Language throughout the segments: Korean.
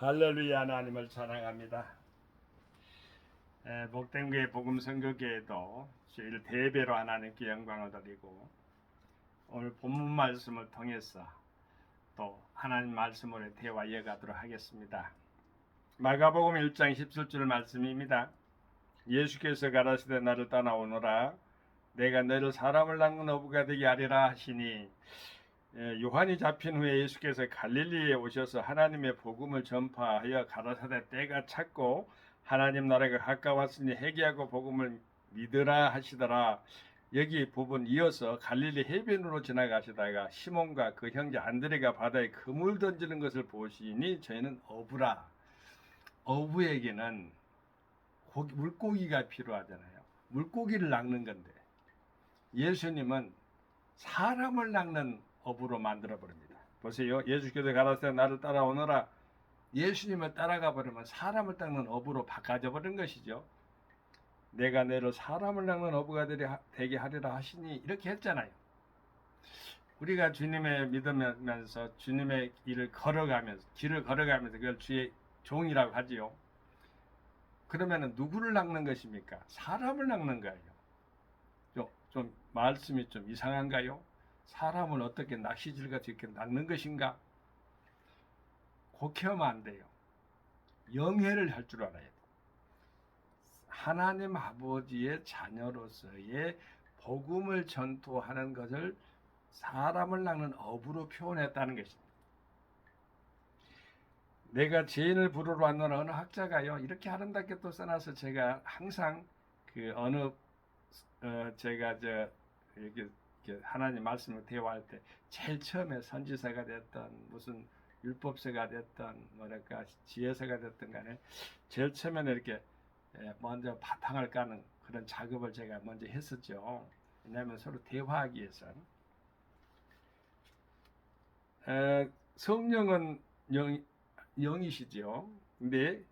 할렐루야 하나님을 찬양합니다. 에, 목된 교회 복음 선교교회도 주일 대배로 하나님께 영광을 드리고 오늘 본문 말씀을 통해서 또 하나님 말씀으로 대화 이어가도록 하겠습니다. 마가복음 1장 17절 말씀입니다. 예수께서 가라사대 나를 따라오너라 내가 너를 사람을 낳는 어부가 되게 하리라 하시니 예, 요한이 잡힌 후에 예수께서 갈릴리에 오셔서 하나님의 복음을 전파하여 가라사대 때가 찼고 하나님 나라가 가까웠으니 회개하고 복음을 믿으라 하시더라. 여기 부분 이어서 갈릴리 해변으로 지나가시다가 시몬과 그 형제 안드레가 바다에 그물 던지는 것을 보시니 저희는 어부라. 어부에게는 고기, 물고기가 필요하잖아요. 물고기를 낚는 건데 예수님은 사람을 낚는 업으로 만들어 버립니다. 보세요. 예수께서 가라사대 나를 따라오너라. 예수님을 따라가 버리면 사람을 닦는 업으로 바꿔져 버린 것이죠. 내가 너를 사람을 닦는 어부가 되게 하리라 하시니 이렇게 했잖아요. 우리가 주님의 믿으면서 주님의 길을 걸어가면서 길을 걸어가면서 그걸 주의 종이라고 하지요. 그러면은 누구를 낚는 것입니까? 사람을 낚는 거예요. 좀, 좀 말씀이 좀 이상한가요? 사람을 어떻게 낚시질같이 이렇게 낚는 것인가? 곡해하면 안 돼요. 영해를 할 줄 알아야 돼. 하나님 아버지의 자녀로서의 복음을 전토하는 것을 사람을 낚는 업으로 표현했다는 것입니다. 내가 죄인을 부르러 왔노라 어느 학자가요 이렇게 아름답게 또 써놔서 제가 항상 그 어느 어 제가 저 이렇게 하나님 말씀을 대화할 때 제일 처음에 선지자가 됐던 무슨 율법서가 됐던 뭐랄까 지혜서가 됐던 간에 제일 처음에는 이렇게 예, 먼저 바탕을 까는 그런 작업을 제가 먼저 했었죠. 왜냐하면 서로 대화하기 위해서. 에, 성령은 영, 영이시죠. 근데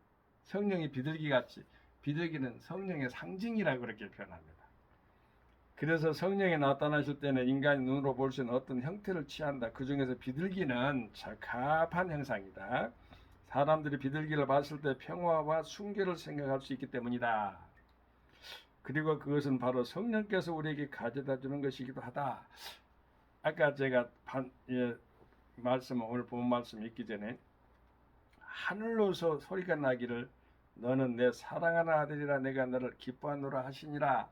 성령이 비둘기 같이 비둘기는 성령의 상징이라고 그렇게 표현합니다. 그래서 성령이 나타나실 때는 인간이 눈으로 볼 수 있는 어떤 형태를 취한다. 그 중에서 비둘기는 적합한 형상이다. 사람들이 비둘기를 봤을 때 평화와 순결을 생각할 수 있기 때문이다. 그리고 그것은 바로 성령께서 우리에게 가져다 주는 것이기도 하다. 아까 제가 반, 예, 말씀 오늘 본 말씀 읽기 전에 하늘로서 소리가 나기를 너는 내 사랑하는 아들이라 내가 너를 기뻐하노라 하시니라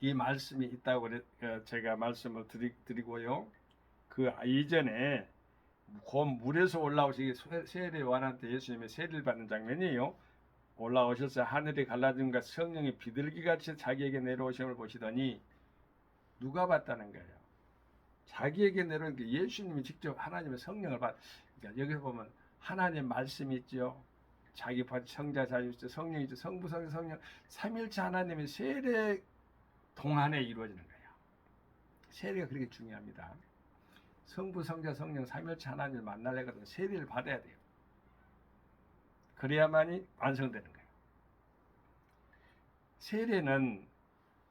이 말씀이 있다고 어, 제가 말씀을 드리, 드리고요. 그 이전에 곧 물에서 올라오시기 세례 요한한테 예수님의 세례를 받는 장면이에요. 올라오셔서 하늘이 갈라짐과 성령이 비둘기같이 자기에게 내려오심을 보시더니 누가 봤다는 거예요. 자기에게 내려온 게 예수님이 직접 하나님의 성령을 받. 그러니까 여기서 보면 하나님 말씀이 있죠. 자기 성자 자유 있죠. 성령 있죠. 성부 성령 성령 삼일체 하나님의 세례 동안에 이루어지는 거예요. 세례가 그렇게 중요합니다. 성부, 성자, 성령, 삼일체 하나님을 만나려거든 세례를 받아야 돼요. 그래야만이 완성되는 거예요. 세례는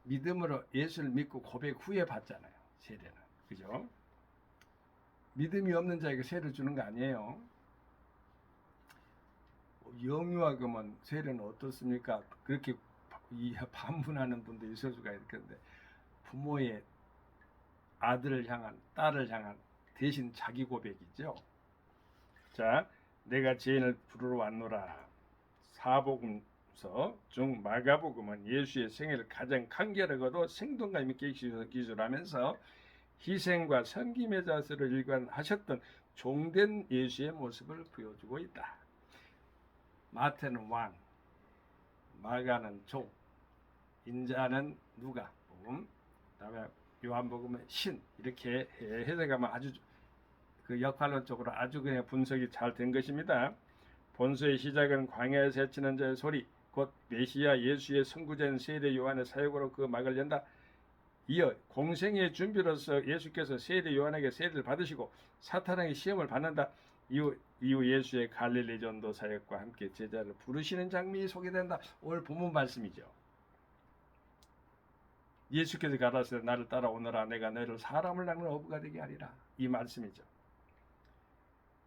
믿음으로 예수를 믿고 고백 후에 받잖아요. 세례는. 그죠? 믿음이 없는 자에게 세례를 주는 거 아니에요. 영유아 그러면 세례는 어떻습니까? 그렇게 이 반문하는 분도 있을 수가 있겠는데 부모의 아들을 향한 딸을 향한 대신 자기 고백이죠. 자, 내가 죄인을 부르러 왔노라. 사복음서 중 마가복음은 예수의 생애를 가장 간결하고도 생동감 있게 기술하면서 희생과 섬김의 자세를 일관하셨던 종된 예수의 모습을 보여주고 있다. 마태는 왕, 마가는 종, 인자는 누가, 복음, 그다음에 요한복음은 신 이렇게 해석하면 아주 그 역할론적으로 아주 그냥 분석이 잘 된 것입니다. 본서의 시작은 광야에서 헤치는 자의 소리, 곧 메시아 예수의 선구자인 세례 요한의 사역으로 그 막을 연다. 이어 공생의 준비로서 예수께서 세례 요한에게 세례를 받으시고 사탄에게 시험을 받는다. 이후, 이후 예수의 갈릴리 전도 사역과 함께 제자를 부르시는 장면이 소개된다. 오늘 본문 말씀이죠. 예수께서 가라사대 나를 따라오너라 내가 너를 사람을 낚는 어부가 되게 하리라 이 말씀이죠.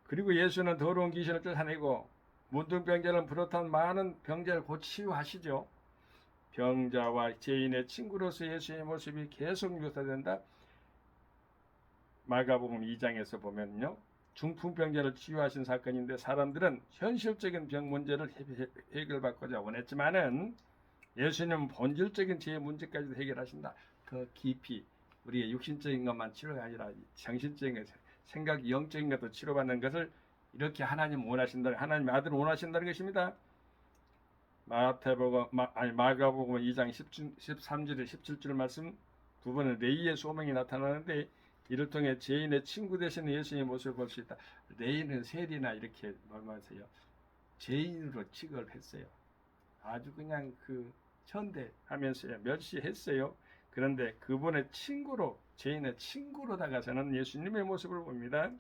그리고 예수는 더러운 귀신을 쫓아내고 문둥병자는 비롯한 많은 병자를 곧 치유하시죠. 병자와 죄인의 친구로서 예수의 모습이 계속 묘사된다. 마가복음 2장에서 보면요. 중풍병자를 치유하신 사건인데 사람들은 현실적인 병 문제를 해결받고자 원했지만은 예수님은 본질적인 죄의 문제까지도 해결하신다. 더 깊이 우리의 육신적인 것만 치료가 아니라 정신적인 것, 생각, 영적인 것도 치료받는 것을 이렇게 하나님 원하신다. 하나님 아들 원하신다는 것입니다. 마태복음 마, 아니 마가복음 2장 13절 17절 말씀 두 번은 레이의 소명이 나타나는데 이를 통해 죄인의 친구 되시는 예수님의 모습을 볼 수 있다. 레이는 세리나 이렇게 말하세요. 죄인으로 취급했어요. 아주 그냥 그 천대하면서 멸시했어요. 그런데 그분의 친구로 죄인의 친구로 다가서는 예수님의 모습을 봅니다.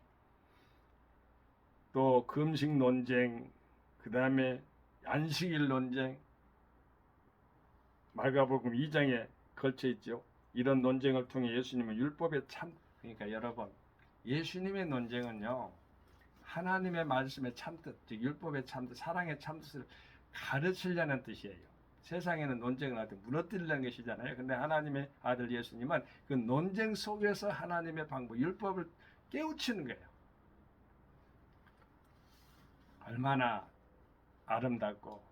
또 금식 논쟁, 그 다음에 안식일 논쟁, 마가복음 2장에 걸쳐 있죠. 이런 논쟁을 통해 예수님은 율법의 참 그러니까 여러분 예수님의 논쟁은요 하나님의 말씀의 참뜻, 즉 율법의 참뜻, 사랑의 참뜻을 가르치려는 뜻이에요. 세상에는 논쟁을 하되 무너뜨리려는 것이잖아요. 근데 하나님의 아들 예수님은 그 논쟁 속에서 하나님의 방법, 율법을 깨우치는 거예요. 얼마나 아름답고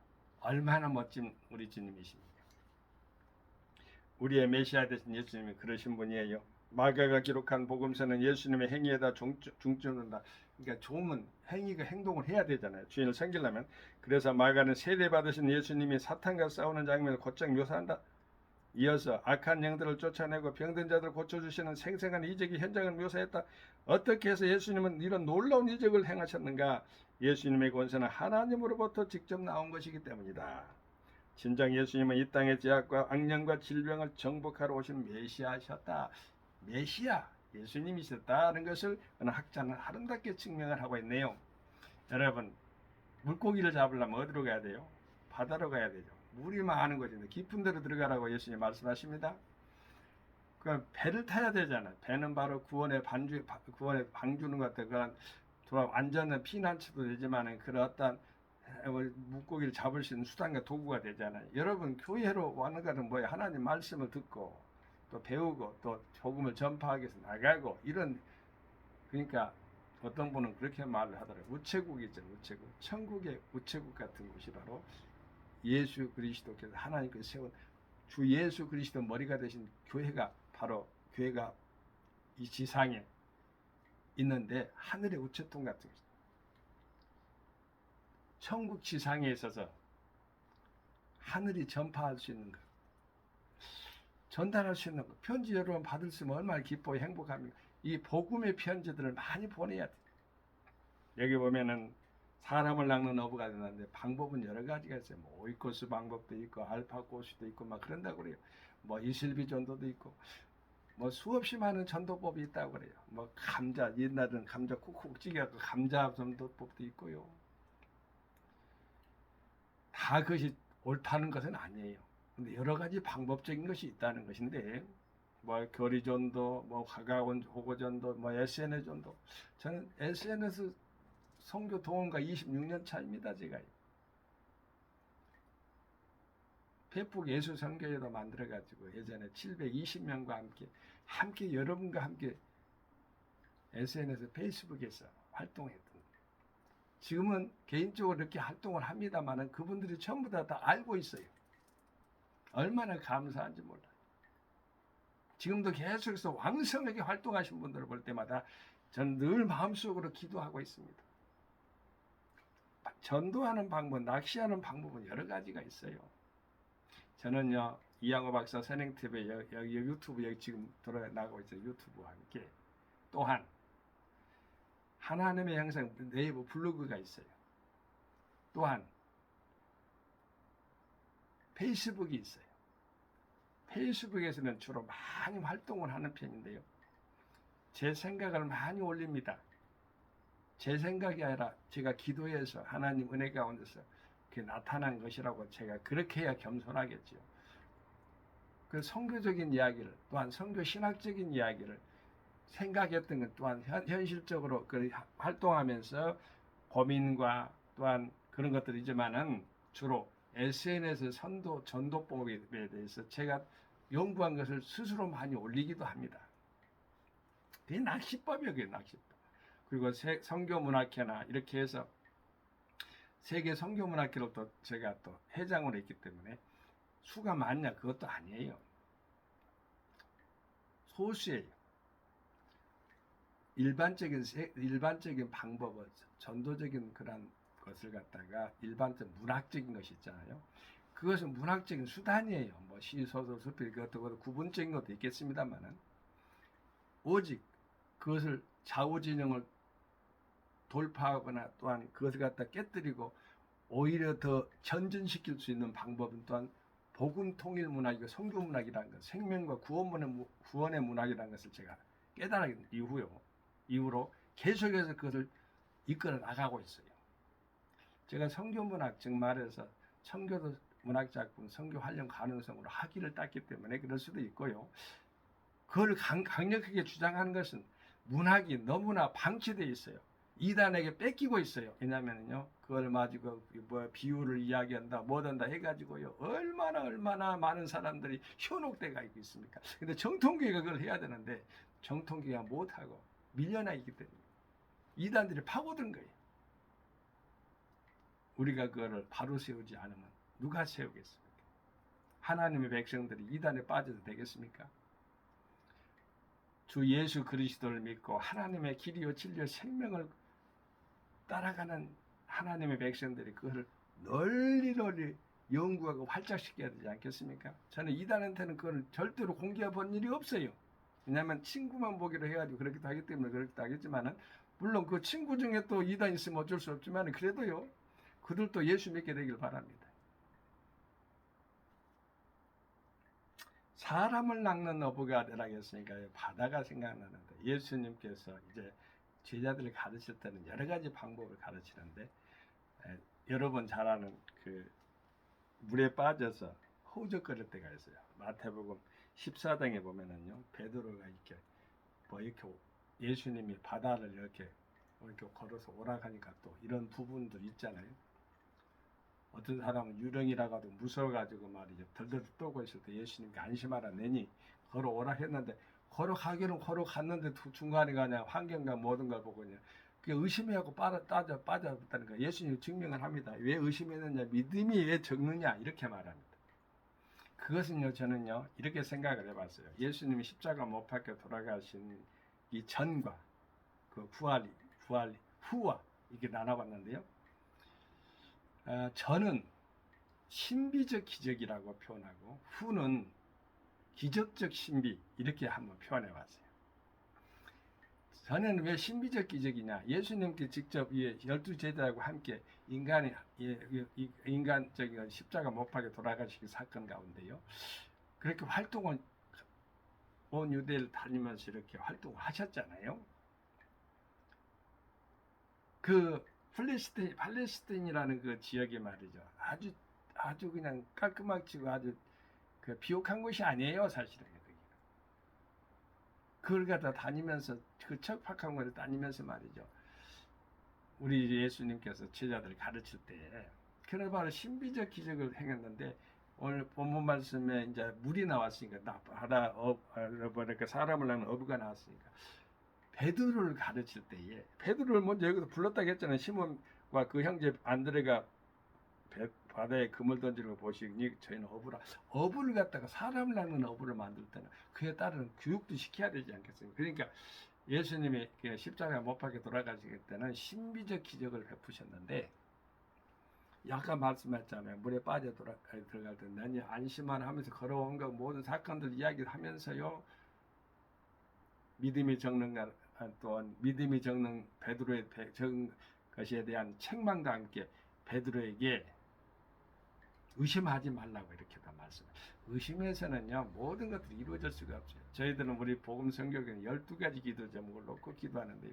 얼마나 멋진 우리 주님이십니까? 우리의 메시아 되신 예수님이 그러신 분이에요. 마가가 기록한 복음서는 예수님의 행위에다 중점- 중점한다. 그러니까 종은 행위가 행동을 해야 되잖아요. 주인을 섬기려면. 그래서 마가는 세례 받으신 예수님이 사탄과 싸우는 장면을 곧장 묘사한다. 이어서 악한 영들을 쫓아내고 병든 자들을 고쳐주시는 생생한 이적의 현장을 묘사했다. 어떻게 해서 예수님은 이런 놀라운 이적을 행하셨는가? 예수님의 권세는 하나님으로부터 직접 나온 것이기 때문이다. 진정 예수님은 이 땅의 죄악과 악령과 질병을 정복하러 오신 메시아셨다. 메시아 예수님이셨다는 것을 어느 학자는 아름답게 증명을 하고 있네요. 여러분 물고기를 잡으려면 어디로 가야 돼요? 바다로 가야 되죠. 물이 많은 곳인데 깊은 데로 들어가라고 예수님 말씀하십니다. 그 배를 타야 되잖아요. 배는 바로 구원의 반주 구원의 방주는 것 같아. 그런 돌아 완전한 피난처도 되지만은 그런 어떤 물고기를 잡을 수 있는 수단과 도구가 되잖아요. 여러분 교회로 와는 것은 뭐예요? 하나님 말씀을 듣고 또 배우고 또 복음을 전파하기 위해서 나가고 이런 그러니까 어떤 분은 그렇게 말을 하더라고요. 우체국이죠, 우체국. 천국의 우체국 같은 곳이 바로 예수 그리스도께서 하나님께서 세운 주 예수 그리스도 머리가 되신 교회가 바로 교회가 이 지상에 있는데 하늘의 우체통 같은 것이 천국 지상에 있어서 하늘이 전파할 수 있는 것 전달할 수 있는 것 편지 여러분 받을 수 있으면 얼마나 기뻐 행복합니까 이 복음의 편지들을 많이 보내야 돼 여기 보면은 사람을 낚는 어부가 되는데 방법은 여러 가지가 있어요. 뭐 오이코스 방법도 있고 알파고스도 있고 막 그런다고 그래요. 뭐 이슬비 전도도 있고 뭐 수없이 많은 전도법이 있다고 그래요. 뭐 감자 옛날에는 감자 쿡쿡 찌개갖고 감자 전도법도 있고요. 다 그것이 옳다는 것은 아니에요. 근데 여러 가지 방법적인 것이 있다는 것인데 뭐 교리 전도, 뭐 화가원 호고 전도, 뭐 SNS 전도 저는 SNS 성교 동원과 26년 차입니다, 제가. 페북 예수 선교회도 만들어 가지고 예전에 720명과 함께 함께 여러분과 함께 SNS, 페이스북에서 활동했던 거예요. 지금은 개인적으로 이렇게 활동을 합니다만은 그분들이 전부 다, 다 알고 있어요. 얼마나 감사한지 몰라요. 지금도 계속해서 왕성하게 활동하신 분들을 볼 때마다 저는 늘 마음속으로 기도하고 있습니다. 전도하는 방법, 낚시하는 방법은 여러 가지가 있어요. 저는요 이양호 박사 선행TV에 여기, 유튜브 여기 지금 돌아 나가고 있어요. 유튜브와 함께 또한 하나님의 형상 네이버 블로그가 있어요. 또한 페이스북이 있어요. 페이스북에서는 주로 많이 활동을 하는 편인데요. 제 생각을 많이 올립니다. 제 생각이 아니라 제가 기도해서 하나님 은혜 가운데서 그 나타난 것이라고 제가 그렇게 해야 겸손하겠죠. 그 성교적인 이야기를 또한 성교 신학적인 이야기를 생각했던 것 또한 현, 현실적으로 그 활동하면서 고민과 또한 그런 것들이지만은 주로 SNS 선도 전도법에 대해서 제가 연구한 것을 스스로 많이 올리기도 합니다. 그게 낚시법이에요, 낚시법. 그리고 세- 성교문학회나 이렇게 해서 세계 성교문학회를 또 제가 또 회장으로 했기 때문에 수가 많냐 그것도 아니에요. 소수예요. 일반적인 세- 일반적인 방법은 전도적인 그런 것을 갖다가 일반적 문학적인 것이 있잖아요. 그것은 문학적인 수단이에요. 뭐 시, 소설, 수필 그것도 그것도 구분적인 것도 있겠습니다만은 오직 그것을 좌우 진영을 돌파하거나 또한 그것을 갖다 깨뜨리고 오히려 더 전진시킬 수 있는 방법은 또한 복음 통일 문학이고 성교 문학이라는 것, 생명과 구원문의 무- 구원의 문학이라는 것을 제가 깨달은 이후요. 이후로 계속해서 그것을 이끌어 나가고 있어요. 제가 성교 문학 즉 말해서 청교도 문학 작품 성교 활용 가능성으로 학위를 땄기 때문에 그럴 수도 있고요. 그걸 강, 강력하게 주장하는 것은 문학이 너무나 방치되어 있어요. 이단에게 뺏기고 있어요. 왜냐면요, 그걸 가지고 뭐 비유를 이야기한다, 뭐든다 해가지고요, 얼마나 얼마나 많은 사람들이 현혹돼가 있고 있습니까? 근데 정통교회가 그걸 해야 되는데 정통교회가 못하고 밀려나 있기 때문에 이단들이 파고든 거예요. 우리가 그거를 바로 세우지 않으면 누가 세우겠습니까? 하나님의 백성들이 이단에 빠져도 되겠습니까? 주 예수 그리스도를 믿고 하나님의 길이요 진리요 생명을 따라가는 하나님의 백성들이 그것을 널리 널리 연구하고 활짝시켜야 되지 않겠습니까? 저는 이단한테는 그걸 절대로 공개해 본 일이 없어요. 왜냐하면 친구만 보기로 해가지고 그렇기도 하기 때문에 그렇기도 하겠지만은 물론 그 친구 중에 또 이단 있으면 어쩔 수 없지만 그래도요 그들도 예수 믿게 되길 바랍니다. 사람을 낚는 어부가 되라겠으니까 바다가 생각나는데 예수님께서 이제 제자들을 가르칠 때는 여러 가지 방법을 가르치는데 에, 여러분 잘 아는 그 물에 빠져서 허우적거릴 때가 있어요. 마태복음 14장에 보면은요 베드로가 이렇게 뭐 이렇게 예수님이 바다를 이렇게 이렇게 걸어서 오락하니까 또 이런 부분들 있잖아요. 어떤 사람은 유령이라가도 무서워가지고 말이죠. 덜덜 떠고 있을 때 예수님께 안심하라 내니 걸어오라 했는데 걸어가기는 걸어갔는데 두- 중간에 가냐 환경과 모든 걸 보고 그냥 그 의심해하고 빠져 빠져 빠져버렸다는 거예요. 예수님 증명을 합니다. 왜 의심했느냐 믿음이 왜 적느냐 이렇게 말합니다. 그것은요 저는요 이렇게 생각을 해봤어요. 예수님이 십자가 못 박혀 돌아가신 이 전과 그 부활이 부활 후와 이렇게 나눠봤는데요. 어, 저는 신비적 기적이라고 표현하고 후는 기적적 신비 이렇게 한번 표현해 봤어요. 저는 왜 신비적 기적이냐? 예수님께 직접 이 열두 제자하고 함께 인간이 예, 인간적인 십자가 못 박혀 돌아가시기 사건 가운데요. 그렇게 활동을 온 유대를 다니면서 이렇게 활동을 하셨잖아요. 그 팔레스타인 팔레스타인이라는 그 지역이 말이죠. 아주 아주 그냥 깔끔하게 치고 아주 그 비옥한 곳이 아니에요, 사실은. 그걸 갖다 다니면서 그 척박한 곳을 다니면서 말이죠. 우리 예수님께서 제자들을 가르칠 때 그런 바로 신비적 기적을 행했는데 오늘 본문 말씀에 이제 물이 나왔으니까 나 바다 어 뭐랄까 사람을 낳는 어부가 나왔으니까 베드로를 가르칠 때에 베드로를 먼저 여기서 불렀다고 했잖아요. 시몬과 그 형제 안드레가 배- 바다에 금을 던지는 거 보시니 저희는 어부라 어부를 갖다가 사람을 낳는 어부를 만들 때는 그에 따른 교육도 시켜야 되지 않겠습니까? 그러니까 예수님이 그 십자가에 못 박혀 돌아가실 때는 신비적 기적을 베푸셨는데 아까 말씀했잖아요. 물에 빠져 돌아 들어갈 때 난이 안심만 하면서 걸어온 거 모든 사건들 이야기를 하면서요. 믿음이 적는 것 또한 믿음이 적는 베드로의 배- 적은 것에 대한 책망과 함께 베드로에게 의심하지 말라고 이렇게 다 말씀. 의심에서는요 모든 것들이 이루어질 수가 없어요. 저희들은 우리 복음 성경에는 12가지 기도 제목을 놓고 기도하는데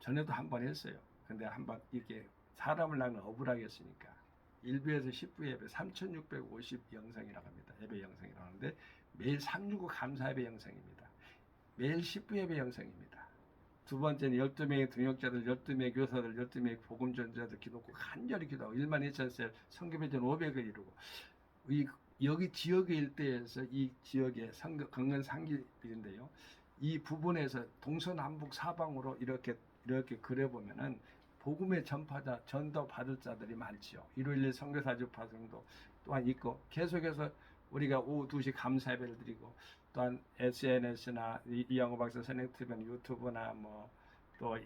전에도 한 번 했어요. 근데 한 번 이렇게 사람을 낳는 했으니까 1부에서 10부 예배 3650 영상이라고 합니다. 예배 영상이라고 하는데 매일 365 감사 예배 영상입니다. 매일 10부 예배 영상입니다. 두 번째는 12명의 등역자들, 12명의 교사들, 12명의 복음전자들 기도고 간절히 기도하고 1만 2천 셀 성교배전 500을 이루고 이 여기 지역의 일대에서 이 지역의 상거 건강 상기인데요. 이 부분에서 동서남북 사방으로 이렇게 이렇게 그려 보면은 복음의 전파자 전도 받을 자들이 많지요. 일요일 선교사 주파성도 또한 있고 계속해서 우리가 오후 2시 감사 예배를 드리고 또한 SNS나 이영호 박사 선행 TV나 유튜브나 뭐 또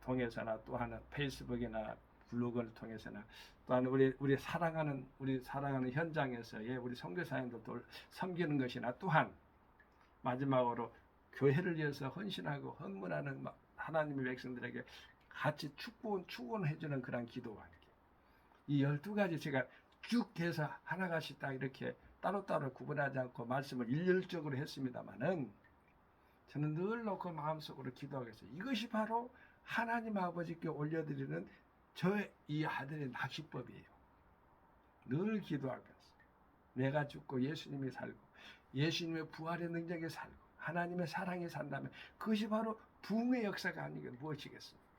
통해서나 또한 페이스북이나 블로그를 통해서나 또한 우리 우리 사랑하는 우리 사랑하는 현장에서의 우리 선교사님들도 섬기는 것이나 또한 마지막으로 교회를 위해서 헌신하고 헌문하는 마- 하나님의 백성들에게 같이 축복 축원해 주는 그런 기도와 함께 이 열두 가지 제가 쭉 해서 하나같이 딱 이렇게 따로따로 구분하지 않고 말씀을 일률적으로 했습니다마는 저는 늘 놓고 마음속으로 기도하겠어요. 이것이 바로 하나님 아버지께 올려드리는 저의 이 아들의 낚시법이에요. 늘 기도하면서 내가 죽고 예수님이 살고 예수님의 부활의 능력에 살고 하나님의 사랑에 산다면 그것이 바로 부흥의 역사가 아니겠 무엇이겠습니까?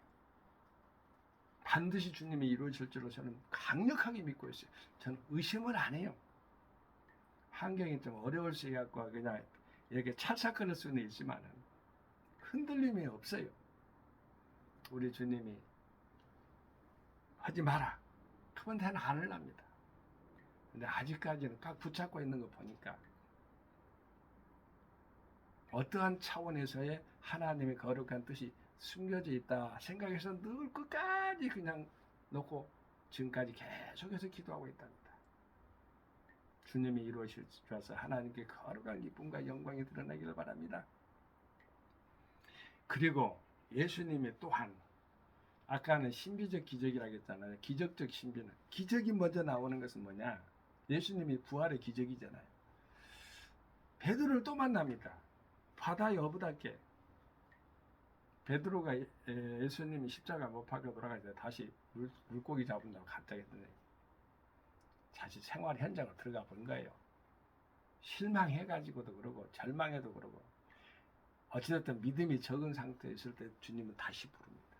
반드시 주님이 이루어질 줄로 저는 강력하게 믿고 있어요. 저는 의심을 안 해요. 환경이 좀 어려울 수 있고 그냥 이렇게 찰싹거릴 수는 있지만은 흔들림이 없어요. 우리 주님이 하지 마라. 그건 다는 안 하랍니다. 근데 아직까지는 꽉 붙잡고 있는 거 보니까 어떠한 차원에서의 하나님의 거룩한 뜻이 숨겨져 있다 생각해서 늘 끝까지 그냥 놓고 지금까지 계속해서 기도하고 있답니다. 주님이 이루어질 주셔서 하나님께 거룩한 기쁨과 영광이 드러나기를 바랍니다. 그리고 예수님이 또한 아까는 신비적 기적이라고 했잖아요. 기적적 신비는 기적이 먼저 나오는 것은 뭐냐? 예수님이 부활의 기적이잖아요. 베드로를 또 만납니다. 바다에 어부답게 베드로가 예- 예수님이 십자가 못 박혀 돌아가서 다시 물, 물고기 잡은다고 갑자기 했더니 다시 생활 현장으로 들어가 본 거예요. 실망해가지고도 그러고 절망해도 그러고 어찌됐든 믿음이 적은 상태에 있을 때 주님은 다시 부릅니다.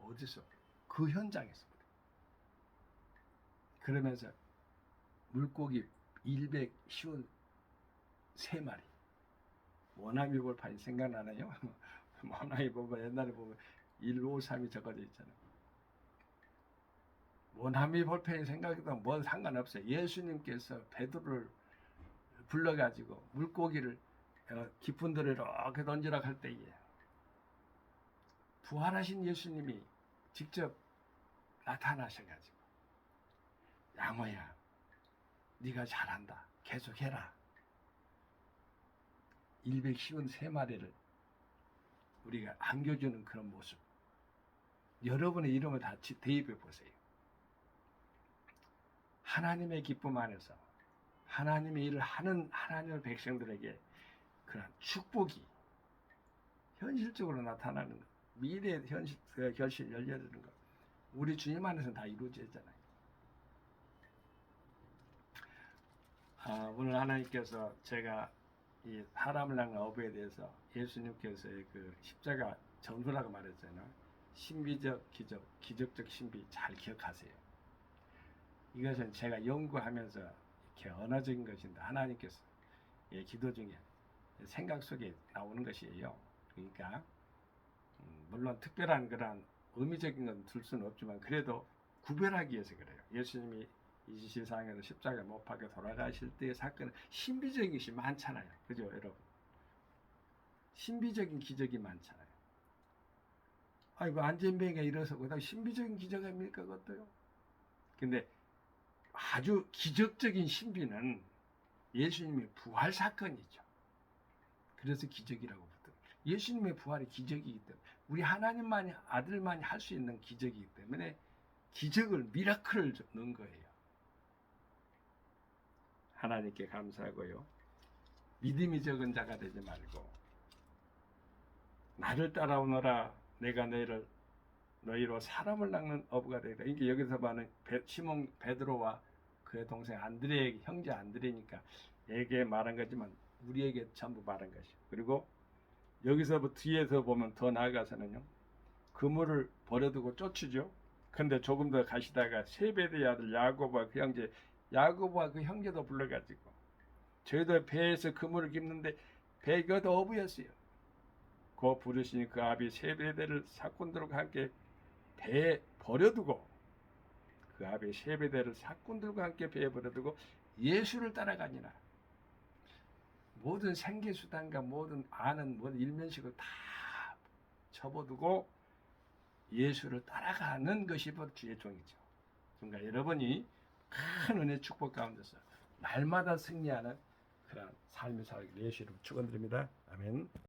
어디서? 그 현장에서. 그러면서 물고기 110은 세 마리. 원암이 볼판이 생각나나요? 원암이 볼판 옛날에 보면 153이 적어져 있잖아요. 원암이 볼펜이 생각해도 뭔 상관없어요. 예수님께서 베드로를 불러가지고 물고기를 어, 깊은 데로 이렇게 던지라 할 때에 부활하신 예수님이 직접 나타나셔가지고 양호야 네가 잘한다. 계속해라. 113마리를 우리가 안겨주는 그런 모습. 여러분의 이름을 다 지- 대입해 보세요 하나님의 기쁨 안에서 하나님의 일을 하는 하나님의 백성들에게 그런 축복이 현실적으로 나타나는 것, 미래의 현실 그 결실 열려드는 것, 우리 주님 안에서 다 이루어져 있잖아요. 아, 오늘 하나님께서 제가 이 사람을 낳은 어부에 대해서 예수님께서의 그 십자가 전도라고 말했잖아요. 신비적 기적, 기적적 신비 잘 기억하세요. 이것은 제가 연구하면서 이렇게 언어적인 것인데 하나님께서 예, 기도 중에 생각 속에 나오는 것이에요. 그러니까 음, 물론 특별한 그런 의미적인 건 둘 수는 없지만 그래도 구별하기 위해서 그래요. 예수님이 이 세상에서 십자가 못 박혀 돌아가실 때의 사건은 신비적인 것이 많잖아요. 그죠, 여러분? 신비적인 기적이 많잖아요. 아이고 안전뱅이가 일어서고 다 신비적인 기적 아닙니까 그것도요. 근데 아주 기적적인 신비는 예수님의 부활 사건이죠. 그래서 기적이라고 부르죠. 예수님의 부활이 기적이기 때문에 우리 하나님만이 아들만이 할 수 있는 기적이기 때문에 기적을 미라클을 넣은 거예요. 하나님께 감사하고요. 믿음이 적은 자가 되지 말고 나를 따라오너라 내가 너희를 너희로 사람을 낚는 어부가 되리라. 이게 여기서 말하는 베, 시몬 베드로와 그의 동생 안드레 형제 안드레니까 에게 말한 거지만 우리에게 전부 말한 것이. 그리고 여기서부터 뒤에서 보면 더 나아가서는요. 그물을 버려두고 쫓으죠. 근데 조금 더 가시다가 세베드의 아들 야고보와 그 형제 야고보와 그 형제도 불러가지고 저희도 배에서 그물을 깁는데 배가 더 어부였어요. 그 부르시니 그 아비 세베대를 사꾼들과 함께 배에 버려두고 그 아비 세베대를 사꾼들과 함께 배에 버려두고 예수를 따라가니라. 모든 생계수단과 모든 아는 모든 일면식을 다 접어두고 예수를 따라가는 것이 바로 주의 종이죠. 그러니까 여러분이 큰 은혜 축복 가운데서 날마다 승리하는 그런 삶을 살기를 예수 이름 축원드립니다. 아멘.